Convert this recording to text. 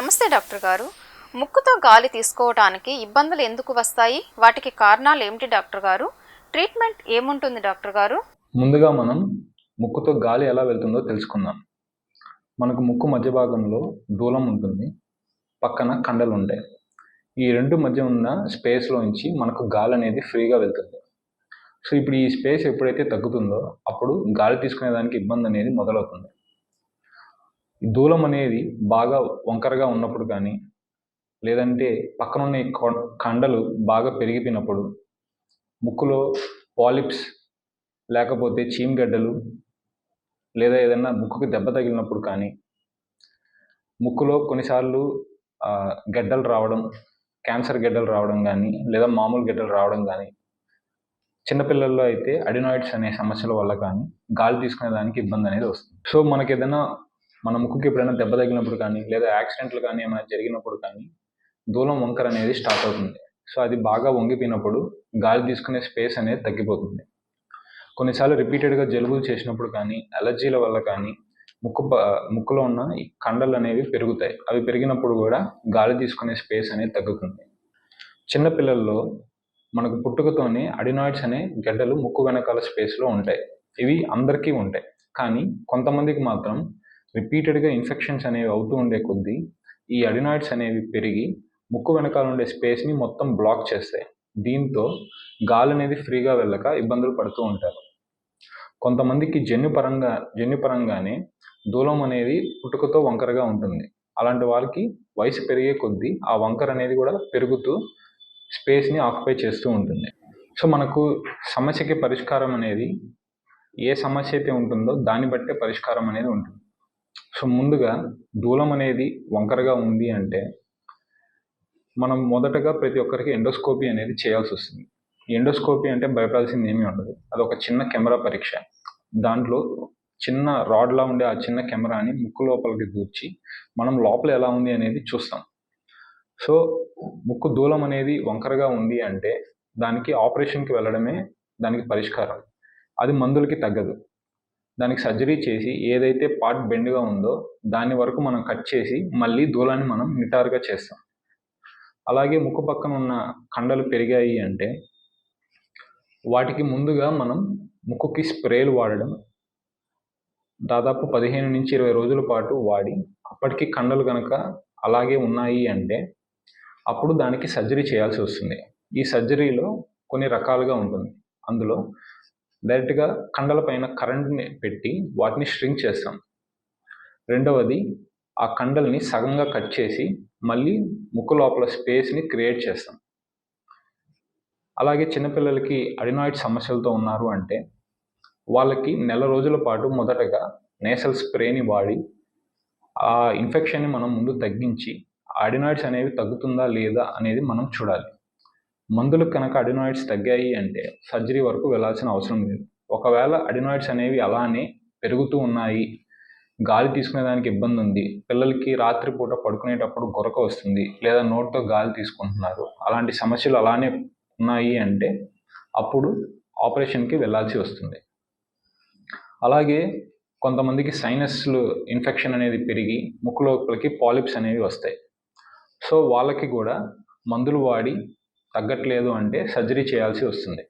నమస్తే డాక్టర్ గారు. ముక్కుతో గాలి తీసుకోవడానికి ఇబ్బందులు ఎందుకు వస్తాయి? వాటికి కారణాలు ఏమిటి డాక్టర్ గారు? ట్రీట్మెంట్ ఏముంటుంది డాక్టర్ గారు? ముందుగా మనం ముక్కుతో గాలి ఎలా వెళ్తుందో తెలుసుకుందాం. మనకు ముక్కు మధ్య భాగంలో దూలం ఉంటుంది పక్కన కండలు ఉంటాయి. ఈ రెండు మధ్య ఉన్న స్పేస్లోంచి మనకు గాలి అనేది ఫ్రీగా వెళ్తుంది. సో ఇప్పుడు ఈ స్పేస్ ఎప్పుడైతే తగ్గుతుందో అప్పుడు గాలి తీసుకునేదానికి ఇబ్బంది అనేది మొదలవుతుంది. ఈ దూలం అనేది బాగా వంకరగా ఉన్నప్పుడు కానీ లేదంటే పక్కనున్న ఈ కండలు బాగా పెరిగిపోయినప్పుడు ముక్కులో పాలిప్స్ లేకపోతే చీమగడ్డలు లేదా ఏదైనా ముక్కుకి దెబ్బ తగిలినప్పుడు కానీ ముక్కులో కొన్నిసార్లు గడ్డలు రావడం క్యాన్సర్ గడ్డలు రావడం కానీ లేదా మామూలు గడ్డలు రావడం కానీ చిన్నపిల్లల్లో అయితే అడినాయిడ్స్ అనే సమస్యల వల్ల కానీ గాలి తీసుకునే దానికి ఇబ్బంది అనేది వస్తుంది. సో మనకి ఏదైనా మన ముక్కుకి ఎప్పుడైనా దెబ్బ తగిలినప్పుడు కానీ లేదా యాక్సిడెంట్లు కానీ ఏమైనా జరిగినప్పుడు కానీ దూలం వంకర అనేది స్టార్ట్ అవుతుంది. సో అది బాగా వంగిపోయినప్పుడు గాలి తీసుకునే స్పేస్ అనేది తగ్గిపోతుంది. కొన్నిసార్లు రిపీటెడ్గా జలుబులు చేసినప్పుడు కానీ అలర్జీల వల్ల కానీ ముక్కు ముక్కులో ఉన్న ఈ కండలు అనేవి పెరుగుతాయి. అవి పెరిగినప్పుడు కూడా గాలి తీసుకునే స్పేస్ అనేది తగ్గుతుంది. చిన్నపిల్లల్లో మనకు పుట్టుకతోనే అడినాయిడ్స్ అనే గడ్డలు ముక్కు వెనకాల స్పేస్లో ఉంటాయి. ఇవి అందరికీ ఉంటాయి. కానీ కొంతమందికి మాత్రం రిపీటెడ్గా ఇన్ఫెక్షన్స్ అనేవి అవుతూ ఉండే కొద్దీ ఈ అడినాయిడ్స్ అనేవి పెరిగి ముక్కు వెనకాల ఉండే స్పేస్ని మొత్తం బ్లాక్ చేస్తాయి. దీంతో గాలి అనేది ఫ్రీగా వెళ్ళక ఇబ్బందులు పడుతూ ఉంటారు. కొంతమందికి జన్యుపరంగా జన్యుపరంగానే దూలం అనేది పుట్టుకతో వంకరగా ఉంటుంది. అలాంటి వాళ్ళకి వయసు పెరిగే కొద్దీ ఆ వంకర అనేది కూడా పెరుగుతూ స్పేస్ని ఆక్యుపై చేస్తూ ఉంటుంది. సో మనకు సమస్యకి పరిష్కారం అనేది ఏ సమస్య అయితే ఉంటుందో దాన్ని బట్టే పరిష్కారం అనేది ఉంటుంది. సో ముందుగా దూలం అనేది వంకరగా ఉంది అంటే మనం మొదటగా ప్రతి ఒక్కరికి ఎండోస్కోపీ అనేది చేయాల్సి వస్తుంది. ఎండోస్కోపీ అంటే భయపడాల్సింది ఏమీ ఉండదు. అది ఒక చిన్న కెమెరా పరీక్ష. దాంట్లో చిన్న రాడ్లా ఉండే ఆ చిన్న కెమెరాని ముక్కు లోపలికి దూర్చి మనం లోపల ఎలా ఉంది అనేది చూస్తాం. సో ముక్కు దూలం అనేది వంకరగా ఉంది అంటే దానికి ఆపరేషన్కి వెళ్ళడమే దానికి పరిష్కారం. అది మందులకి తగ్గదు. దానికి సర్జరీ చేసి ఏదైతే పార్ట్ బెండ్గా ఉందో దాని వరకు మనం కట్ చేసి మళ్ళీ దూలాన్ని మనం నిటారుగా చేస్తాం. అలాగే ముక్కు పక్కన ఉన్న కండలు పెరిగాయి అంటే వాటికి ముందుగా మనం ముక్కుకి స్ప్రేలు వాడడం దాదాపు పదిహేను నుంచి ఇరవై రోజుల పాటు వాడి అప్పటికి కండలు కనుక అలాగే ఉన్నాయి అంటే అప్పుడు దానికి సర్జరీ చేయాల్సి వస్తుంది. ఈ సర్జరీలో కొన్ని రకాలుగా ఉంటుంది. అందులో డైరెక్ట్గా కండల పైన కరెంట్ని పెట్టి వాటిని స్ట్రింగ్ చేస్తాం. రెండవది ఆ కండల్ని సగంగా కట్ చేసి మళ్ళీ ముక్కు లోపల స్పేస్ని క్రియేట్ చేస్తాం. అలాగే చిన్నపిల్లలకి అడినాయిడ్ సమస్యలతో ఉన్నారు అంటే వాళ్ళకి నెల రోజుల పాటు మొదటగా నేసల్ స్ప్రేని వాడి ఆ ఇన్ఫెక్షన్ని మనం ముందు తగ్గించి అడినాయిడ్స్ అనేవి తగ్గుతుందా లేదా అనేది మనం చూడాలి. మందులు కనుక అడినాయిడ్స్ తగ్గాయి అంటే సర్జరీ వరకు వెళ్ళాల్సిన అవసరం లేదు. ఒకవేళ అడినాయిడ్స్ అనేవి అలానే పెరుగుతూ ఉన్నాయి గాలి తీసుకునేదానికి ఇబ్బంది ఉంది పిల్లలకి రాత్రిపూట పడుకునేటప్పుడు గొరక వస్తుంది లేదా నోట్తో గాలి తీసుకుంటున్నారు అలాంటి సమస్యలు అలానే ఉన్నాయి అంటే అప్పుడు ఆపరేషన్కి వెళ్ళాల్సి వస్తుంది. అలాగే కొంతమందికి సైనస్లు ఇన్ఫెక్షన్ అనేది పెరిగి ముక్కు లోపలికి పాలిప్స్ అనేవి వస్తాయి. సో వాళ్ళకి కూడా మందులు వాడి తగ్గట్లేదు అంటే సర్జరీ చేయాల్సి వస్తుంది.